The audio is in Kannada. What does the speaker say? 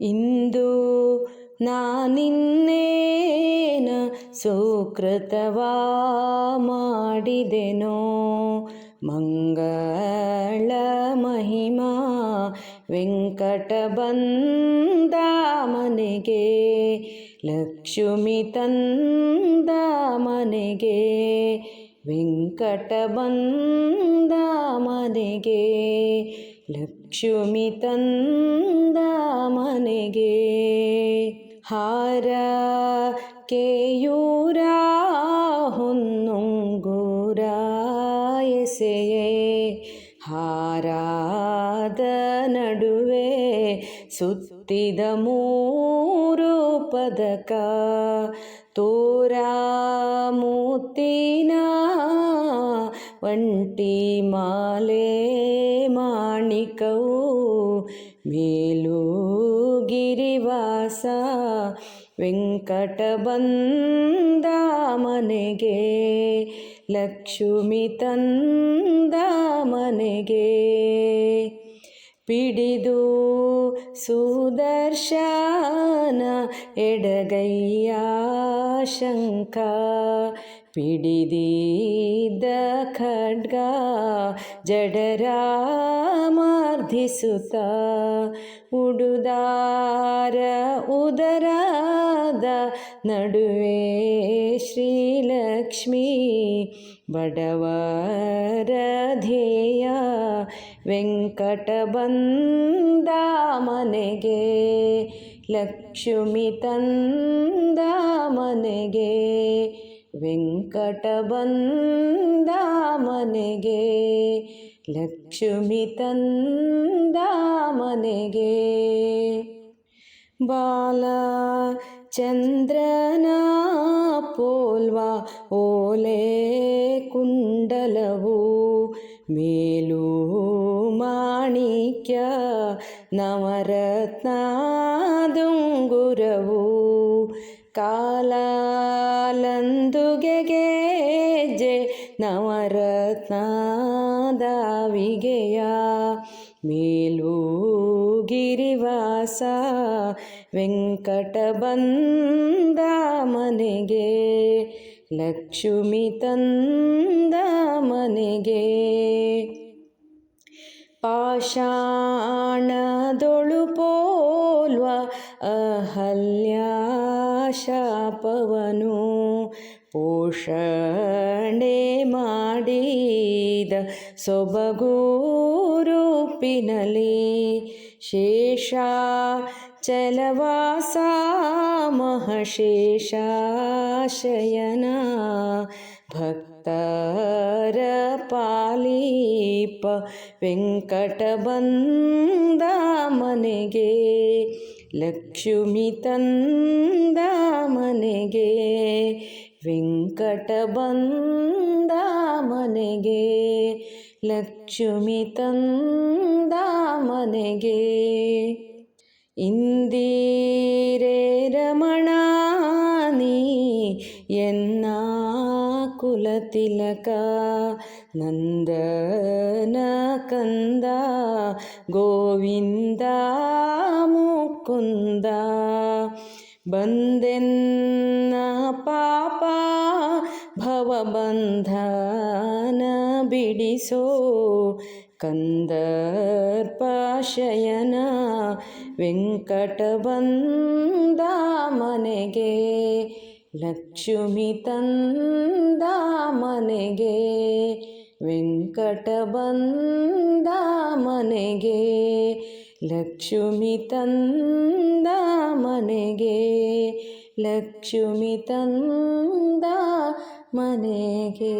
ಇಂದು ನಾನಿನ್ನೇನ ಸುಕೃತವಾ ಮಾಡಿದೆನೋ? ಮಂಗಳ ಮಹಿಮಾ ವೆಂಕಟ ಬಂದ ಮನೆಗೆ ಲಕ್ಷ್ಮಿ ತಂದ ಮನೆಗೆ ವೆಂಕಟ ಬಂದ ಮನೆಗೆ, ಲಕ್ಷ್ಮಿ ತಂದ ಮನೆಗೆ. ಹಾರ ಕೇಯೂರ ಹೊನ್ನುಂಗೂರ ಎಸೆಯೇ, ಹಾರಾದ ನಡುವೆ ಸುತ್ತಿದ ಮೂರು ಪದಕ. ತೋರ ಮುತ್ತಿನ ಒಂಟಿ ಮಾಲೆ ಮಾಣಿಕವು ಮೇಲು ಗಿರಿವಾಸ ವೆಂಕಟ ಬಂದ ಮನೆಗೆ, ಲಕ್ಷ್ಮಿ ತಂದ ಮನೆಗೆ. ಪಿಡಿದು ಸುದರ್ಶನ ಎಡಗೈಯ ಶಂಕ ಪಿಡಿದಿದ್ದ ಖಡ್ಗ ಜಡರ ಮಾರ್ಧಿಸುತ್ತ ಉಡುದಾರ ಉದರಾದ ನಡುವೆ ಶ್ರೀಲಕ್ಷ್ಮೀ ಬಡವರ ಧ್ಯೇಯ, ವೆಂಕಟ ಬಂದ ಮನೆಗೆ, ಲಕ್ಷ್ಮಿ ತಂದ ಮನೆಗೆ. ವೆಂಕಟ ಬಂದ ಮನೆಗೆ ಲಕ್ಷ್ಮಿ ತಂದ ಮನೆಗೆ ಬಾಲ ಚಂದ್ರನ ಪೋಲ್ವ ಓಲೆ ಕುಂಡಲವು ಮೇಲು ಮಾಣಿಕ್ಯ ನವರತ್ನದುಂಗುರವು ಕಾಲಾಲಂದುಗೆಗೆ ಜೆ ನವರತ್ನದಾವಿಗೆಯ ಮೇಲೂ ಗಿರಿವಾಸ ವೆಂಕಟ ಬಂದ ಮನೆಗೆ ಲಕ್ಷ್ಮಿ ತಂದ ಮನೆಗೆ ಪಾಷಾಣದೊಳು ಪೋಲ್ವ ಅಹಲ್ಯ ಶಾಪವನು ಪೋಷಣೆ ಮಾಡಿದ ಸೊಬಗು ರೂಪಿನಲಿ ಶೇಷ ಚಲವಾಸ ಮಹಶೇಷಾಶಯನ ಭಕ್ತರ ಪಾಲೀಪ ವೆಂಕಟ ಬಂದ ಮನೆಗೆ ಲಕ್ಷ್ಮಿ ತಂದ ಮನೆಗೆ ವೆಂಕಟ ಬಂದ ಮನೆಗೆ ಲಕ್ಷ್ಮಿ ತಂದ ಮನೆಗೆ ಇಂದಿರೇ ರಮಣ ನೀ ಎನ್ನ ಕುಲತಿಲಕ ನಂದನ ಕಂದ ಗೋವಿಂದ ಮುಕುಂದ ಬಂದೆನ್ನ ಪಾಪ ಭವಬಂಧನ ಬಿಡಿಸೋ ಕಂದರ್ಪಾಶಯನ ವೆಂಕಟ ಬಂದ ಮನೆಗೆ, ಲಕ್ಷ್ಮಿ ತಂದ ಮನೆಗೆ, ವೆಂಕಟ ಬಂದ ಮನೆಗೆ ಲಕ್ಷ್ಮಿ ತಂದ ಮನೆಗೆ ಲಕ್ಷ್ಮಿ ತಂದ ಮನೆಗೆ.